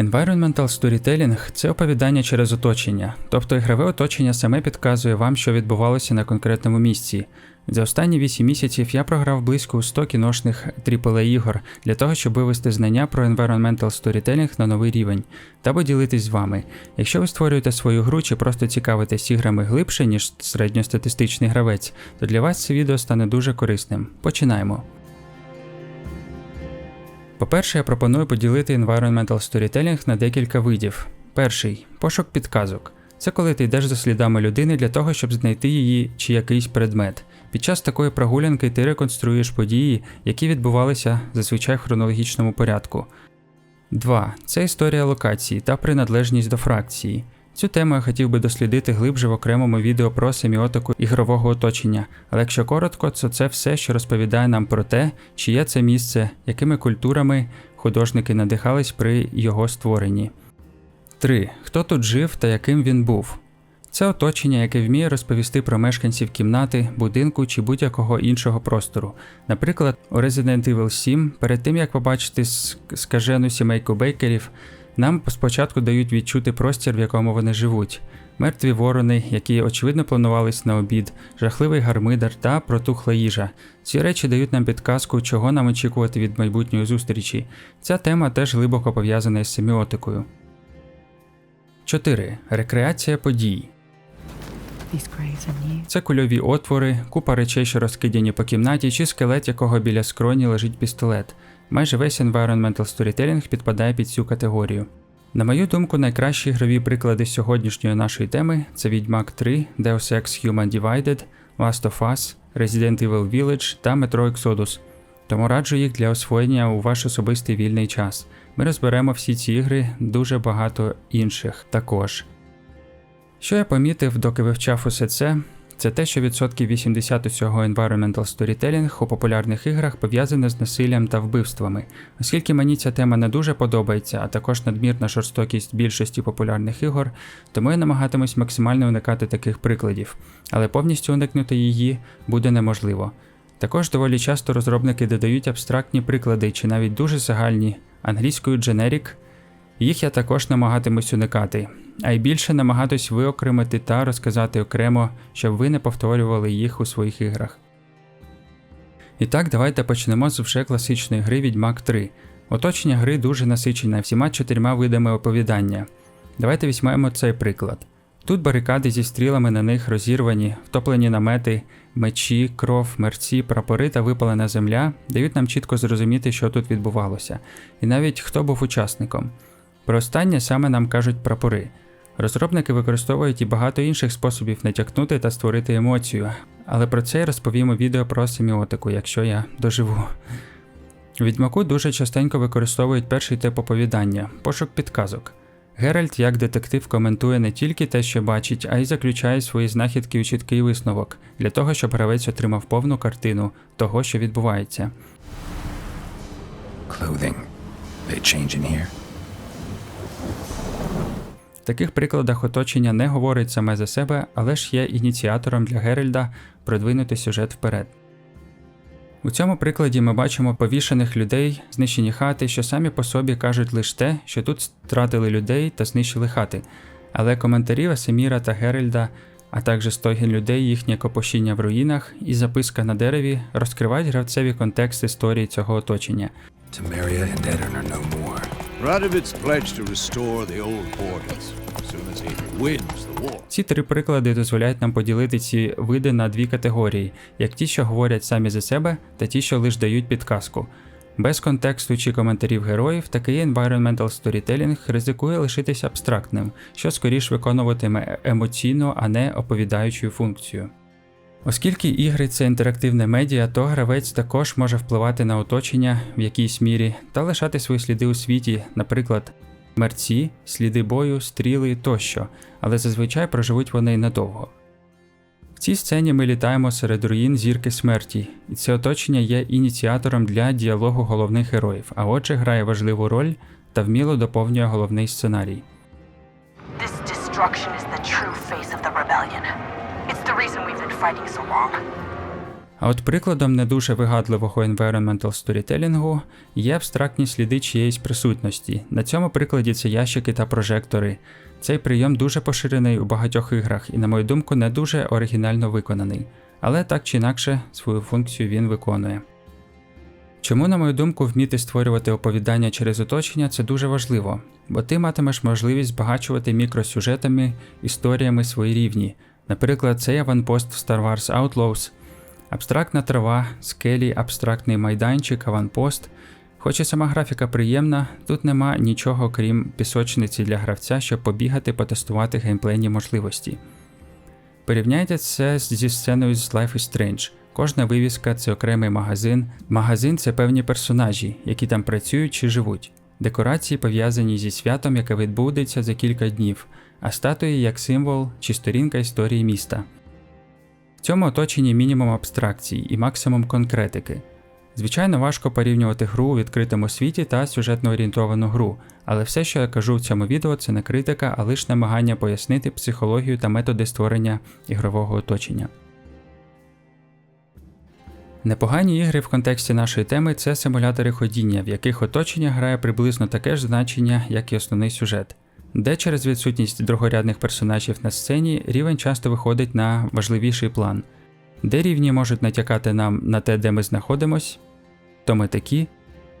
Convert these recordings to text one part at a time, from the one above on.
Environmental Storytelling – це оповідання через оточення, тобто ігрове оточення саме підказує вам, що відбувалося на конкретному місці. За останні 8 місяців я програв близько 100 кіношних AAA ігор для того, щоб вивести знання про Environmental Storytelling на новий рівень та поділитись з вами. Якщо ви створюєте свою гру чи просто цікавитесь іграми глибше, ніж середньостатистичний гравець, то для вас це відео стане дуже корисним. Починаємо. По-перше, я пропоную поділити Environmental Storytelling на декілька видів. Перший пошук підказок. Це коли ти йдеш за слідами людини для того, щоб знайти її чи якийсь предмет. Під час такої прогулянки ти реконструюєш події, які відбувалися зазвичай в хронологічному порядку. 2. Це історія локації та приналежність до фракції. Цю тему я хотів би дослідити глибше в окремому відео про семіотику ігрового оточення, але якщо коротко, то це все, що розповідає нам про те, чи є це місце, якими культурами художники надихались при його створенні. 3. Хто тут жив та яким він був? Це оточення, яке вміє розповісти про мешканців кімнати, будинку чи будь-якого іншого простору. Наприклад, у Resident Evil 7, перед тим як побачити скажену сімейку бейкерів, нам спочатку дають відчути простір, в якому вони живуть. Мертві ворони, які очевидно планувались на обід, жахливий гармидар та протухла їжа. Ці речі дають нам підказку, чого нам очікувати від майбутньої зустрічі. Ця тема теж глибоко пов'язана з семіотикою. 4. Рекреація подій. Це кульові отвори, купа речей, що розкидяні по кімнаті, чи скелет, якого біля скроні лежить пістолет. Майже весь Environmental Storytelling підпадає під цю категорію. На мою думку, найкращі ігрові приклади сьогоднішньої нашої теми це Відьмак 3, Deus Ex Human Divided, Last of Us, Resident Evil Village та Metro Exodus. Тому раджу їх для освоєння у ваш особистий вільний час. Ми розберемо всі ці ігри, дуже багато інших також. Що я помітив, доки вивчав усе це, це те, що відсотків 80 усього environmental storytelling у популярних іграх пов'язане з насиллям та вбивствами. Оскільки мені ця тема не дуже подобається, а також надмірна жорстокість більшості популярних ігор, тому я намагатимусь максимально уникати таких прикладів, але повністю уникнути її буде неможливо. Також доволі часто розробники додають абстрактні приклади чи навіть дуже загальні англійською generic, їх я також намагатимусь уникати а й більше намагатись виокремити та розказати окремо, щоб ви не повторювали їх у своїх іграх. І так, давайте почнемо з вже класичної гри Відьмак 3. Оточення гри дуже насичене всіма чотирма видами оповідання. Давайте візьмемо цей приклад. Тут барикади зі стрілами на них розірвані, втоплені намети, мечі, кров, мерці, прапори та випалена земля дають нам чітко зрозуміти, що тут відбувалося, і навіть хто був учасником. Про останнє саме нам кажуть прапори. Розробники використовують і багато інших способів натякнути та створити емоцію, але про це я розповім у відео про семіотику, якщо я доживу. Відьмаку дуже частенько використовують перший тип оповідання пошук підказок. Геральт, як детектив, коментує не тільки те, що бачить, а й заключає свої знахідки у чіткий висновок для того, щоб гравець отримав повну картину того, що відбувається. Clothing. They change in here. В таких прикладах оточення не говорить саме за себе, але ж є ініціатором для Геральда продвинути сюжет вперед. У цьому прикладі ми бачимо повішених людей, знищені хати, що самі по собі кажуть лише те, що тут стратили людей та знищили хати, але коментарі Васеміра та Геральда, а також стогін людей, їхнє копошіння в руїнах і записка на дереві розкривають гравцеві контекст історії цього оточення. Tamaria and Eddard are more. War. Ці три приклади дозволяють нам поділити ці види на дві категорії: як ті, що говорять самі за себе, та ті, що лише дають підказку. Без контексту чи коментарів героїв такий environmental storytelling ризикує лишитися абстрактним, що скоріш виконуватиме емоційну, а не оповідаючу функцію. Оскільки ігри це інтерактивне медіа, то гравець також може впливати на оточення в якійсь мірі та лишати свої сліди у світі, наприклад, мерці, сліди бою, стріли тощо, але зазвичай проживуть вони недовго. В цій сцені ми літаємо серед руїн зірки смерті, і це оточення є ініціатором для діалогу головних героїв, а отже, грає важливу роль та вміло доповнює головний сценарій. This destruction is the true face of the rebellion. А от прикладом не дуже вигадливого environmental storytelling є абстрактні сліди чиєїсь присутності. На цьому прикладі це ящики та прожектори. Цей прийом дуже поширений у багатьох іграх і, на мою думку, не дуже оригінально виконаний, але так чи інакше свою функцію він виконує. Чому, на мою думку, вміти створювати оповідання через оточення це дуже важливо, бо ти матимеш можливість збагачувати мікросюжетами, історіями свої рівні. Наприклад, цей аванпост в Star Wars Outlaws, абстрактна трава, скелі, абстрактний майданчик, аванпост. Хоч і сама графіка приємна, тут нема нічого крім пісочниці для гравця, щоб побігати, потестувати геймплейні можливості. Порівняйте це зі сценою з Life is Strange. Кожна вивіска це окремий магазин. Магазин це певні персонажі, які там працюють чи живуть. Декорації пов'язані зі святом, яке відбудеться за кілька днів, а статуї як символ чи сторінка історії міста. В цьому оточенні мінімум абстракцій і максимум конкретики. Звичайно, важко порівнювати гру у відкритому світі та сюжетно орієнтовану гру, але все, що я кажу в цьому відео, це не критика, а лише намагання пояснити психологію та методи створення ігрового оточення. Непогані ігри в контексті нашої теми це симулятори ходіння, в яких оточення грає приблизно таке ж значення, як і основний сюжет, де через відсутність другорядних персонажів на сцені рівень часто виходить на важливіший план, де рівні можуть натякати нам на те, де ми знаходимось, то ми такі,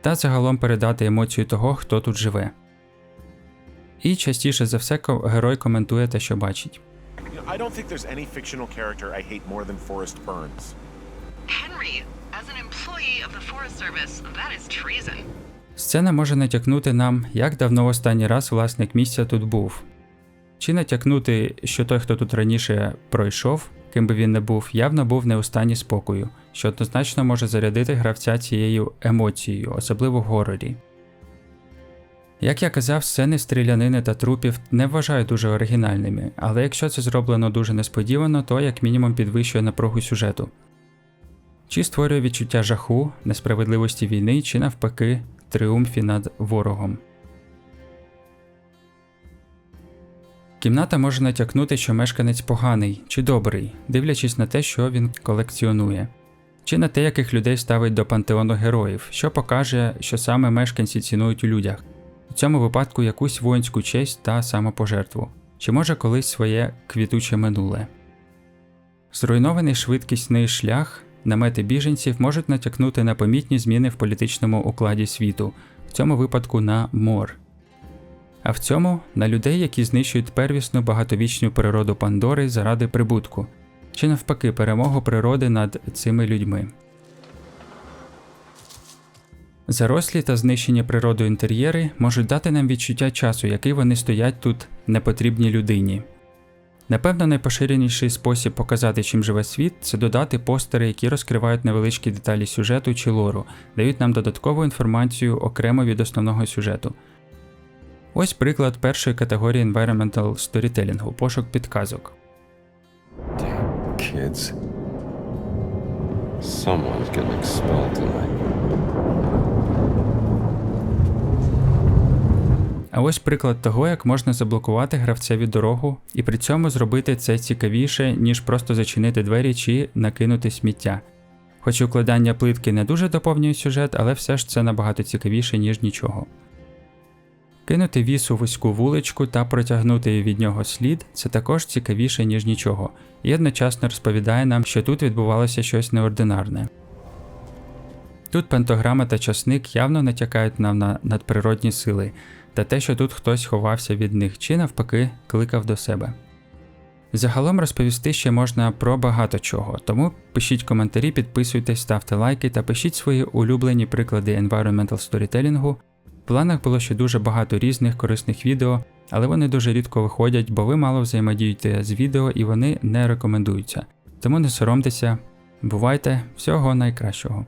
та загалом передати емоцію того, хто тут живе. І частіше за все герой коментує те, що бачить. I don't think there's any fictional character I hate more than Forrest Burns. Henry, as an employee of the Forest Service, that is treason. Сцена може натякнути нам, як давно останній раз власник місця тут був, чи натякнути, що той, хто тут раніше пройшов, ким би він не був, явно був не у стані спокою, що однозначно може зарядити гравця цією емоцією, особливо в горорі. Як я казав, сцени стрілянини та трупів не вважаю дуже оригінальними, але якщо це зроблено дуже несподівано, то як мінімум підвищує напругу сюжету. Чи створює відчуття жаху, несправедливості війни, чи навпаки тріумфі над ворогом. Кімната може натякнути, що мешканець поганий чи добрий, дивлячись на те, що він колекціонує, чи на те, яких людей ставить до пантеону героїв, що покаже, що саме мешканці цінують у людях, у цьому випадку якусь воїнську честь та самопожертву, чи може колись своє квітуче минуле. Зруйнований швидкісний шлях, намети біженців можуть натякнути на помітні зміни в політичному укладі світу, в цьому випадку на мор. А в цьому на людей, які знищують первісну багатовічну природу Пандори заради прибутку, чи навпаки перемогу природи над цими людьми. Зарослі та знищені природою інтер'єри можуть дати нам відчуття часу, який вони стоять тут непотрібній людині. Напевно, найпоширеніший спосіб показати, чим живе світ, це додати постери, які розкривають невеличкі деталі сюжету чи лору, дають нам додаткову інформацію окремо від основного сюжету. Ось приклад першої категорії Environmental Storytelling – пошук підказок. Kids. Someone's getting expelled tonight. А ось приклад того, як можна заблокувати гравцеві дорогу і при цьому зробити це цікавіше, ніж просто зачинити двері чи накинути сміття. Хоч укладання плитки не дуже доповнює сюжет, але все ж це набагато цікавіше, ніж нічого. Кинути віс у вузьку вуличку та протягнути від нього слід це також цікавіше, ніж нічого, і одночасно розповідає нам, що тут відбувалося щось неординарне. Тут пентограма та часник явно натякають нам на надприродні сили, та те, що тут хтось ховався від них чи навпаки кликав до себе. Загалом розповісти ще можна про багато чого, тому пишіть коментарі, підписуйтесь, ставте лайки та пишіть свої улюблені приклади environmental storytelling. В планах було ще дуже багато різних корисних відео, але вони дуже рідко виходять, бо ви мало взаємодієте з відео і вони не рекомендуються. Тому не соромтеся, бувайте, всього найкращого.